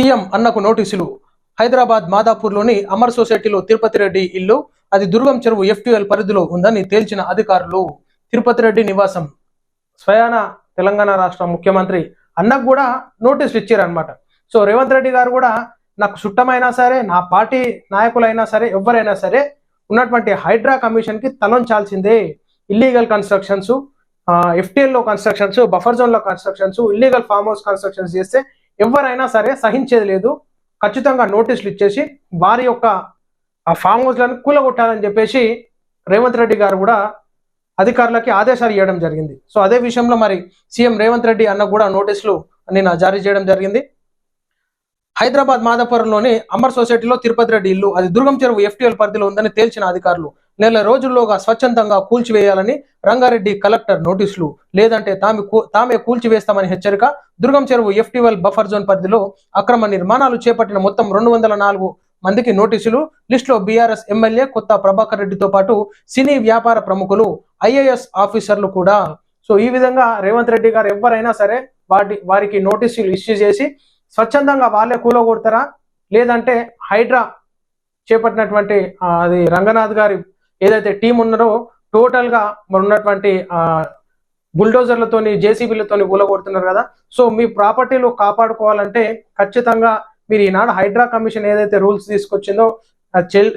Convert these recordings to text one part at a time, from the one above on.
CM అన్నకు నోటీసులు. హైదరాబాద్ మాదాపూర్లోని అమర్ సొసైటీలో తిరుపతి రెడ్డి ఇల్లు అది దుర్గం చెరువు ఎఫ్టీఎల్ పరిధిలో ఉందని తేల్చిన అధికారులు. తిరుపతి రెడ్డి నివాసం. స్వయాన తెలంగాణ రాష్ట్ర ముఖ్యమంత్రి అన్నకు కూడా నోటీసులు ఇచ్చారనమాట సో రేవంత్ రెడ్డి గారు కూడా నాకు చుట్టమైనా సరే నా పార్టీ నాయకులైనా సరే ఎవరైనా సరే ఉన్నటువంటి హైడ్రా కమిషన్కి తలంచాల్సిందే ఇల్లీగల్ కన్స్ట్రక్షన్స్ ఎఫ్టీఎల్లో కన్స్ట్రక్షన్స్ బఫర్ జోన్లో constructions illegal farm house constructions చేస్తే ఎవరైనా సరే సహించేది లేదు. ఖచ్చితంగా నోటీసులు ఇచ్చేసి వారి యొక్క ఆ ఫామ్ హౌస్లను కూలగొట్టాలని చెప్పేసి రేవంత్ రెడ్డి గారు కూడా అధికారులకి ఆదేశాలు ఇవ్వడం జరిగింది. సో అదే విషయంలో మరి సీఎం రేవంత్ రెడ్డి అన్న కూడా నోటీసులు నిన్న జారీ చేయడం జరిగింది. హైదరాబాద్ మాదాపురంలోని అమర్ సొసైటీలో తిరుపతి రెడ్డి ఇల్లు అది దుర్గం చెరువు ఎఫ్టీఎల్ పరిధిలో ఉందని తేల్చిన అధికారులు. నెల రోజుల్లోగా స్వచ్ఛందంగా కూల్చివేయాలని రంగారెడ్డి కలెక్టర్ నోటీసులు. లేదంటే తాము కూ- తామే కూల్చివేస్తామని హెచ్చరిక దుర్గం చెరువు ఎఫ్టీఎల్ బఫర్ జోన్ పరిధిలో అక్రమ నిర్మాణాలు చేపట్టిన మొత్తం రెండు వందల నాలుగు మందికి నోటీసులు. లిస్టులో బీఆర్ఎస్ ఎమ్మెల్యే కొత్త ప్రభాకర్ రెడ్డితో పాటు సినీ వ్యాపార ప్రముఖులు ఐఏఎస్ ఆఫీసర్లు కూడా. సో ఈ విధంగా రేవంత్ రెడ్డి గారు ఎవరైనా సరే వాటి వారికి నోటీసులు ఇష్యూ చేసి స్వచ్ఛందంగా వాళ్ళే కూలగొడతారా? లేదంటే హైడ్రా చేపట్టినటువంటి అది రంగనాథ్ గారి ఏదైతే టీం ఉన్నారో టోటల్గా మరి ఉన్నటువంటి బుల్డోజర్లతోని జేసీబీలతోని కూలగొడుతున్నారు కదా. సో మీ ప్రాపర్టీలు కాపాడుకోవాలంటే ఖచ్చితంగా మీరు ఈనాడు హైడ్రా కమిషన్ ఏదైతే రూల్స్ తీసుకొచ్చిందో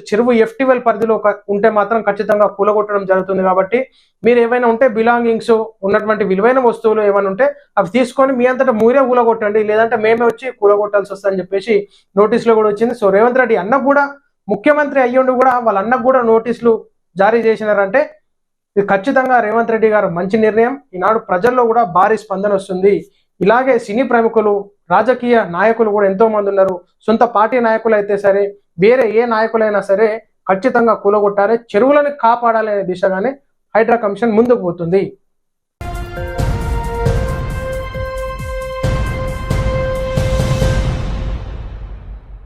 చెరువు ఎఫ్టివెల్ పరిధిలో ఉంటే మాత్రం ఖచ్చితంగా కూలగొట్టడం జరుగుతుంది కాబట్టి మీరు ఏవైనా ఉంటే బిలాంగింగ్స్ ఉన్నటువంటి విలువైన వస్తువులు ఏమైనా ఉంటే అవి తీసుకొని మీ అంతటా మీరే కూలగొట్టండి. లేదంటే మేమే వచ్చి కూలగొట్టాల్సి వస్తుందని చెప్పేసి నోటీసులో కూడా వచ్చింది. సో రేవంత్ రెడ్డి అన్న కూడా ముఖ్యమంత్రి అయ్యుండి కూడా వాళ్ళ అన్నకు కూడా నోటీసులు జారీ చేసినారంటే ఇది ఖచ్చితంగా రేవంత్ రెడ్డి గారు మంచి నిర్ణయం. ఈనాడు ప్రజల్లో కూడా భారీ స్పందన వస్తుంది. ఇలాగే సినీ ప్రముఖులు రాజకీయ నాయకులు కూడా ఎంతో మంది ఉన్నారు. సొంత పార్టీ నాయకులు అయితే సరే వేరే ఏ నాయకులైనా సరే ఖచ్చితంగా కూలగొట్టాలి చెరువులను కాపాడాలనే దిశగానే హైడ్రా కమిషన్ ముందుకు పోతుంది.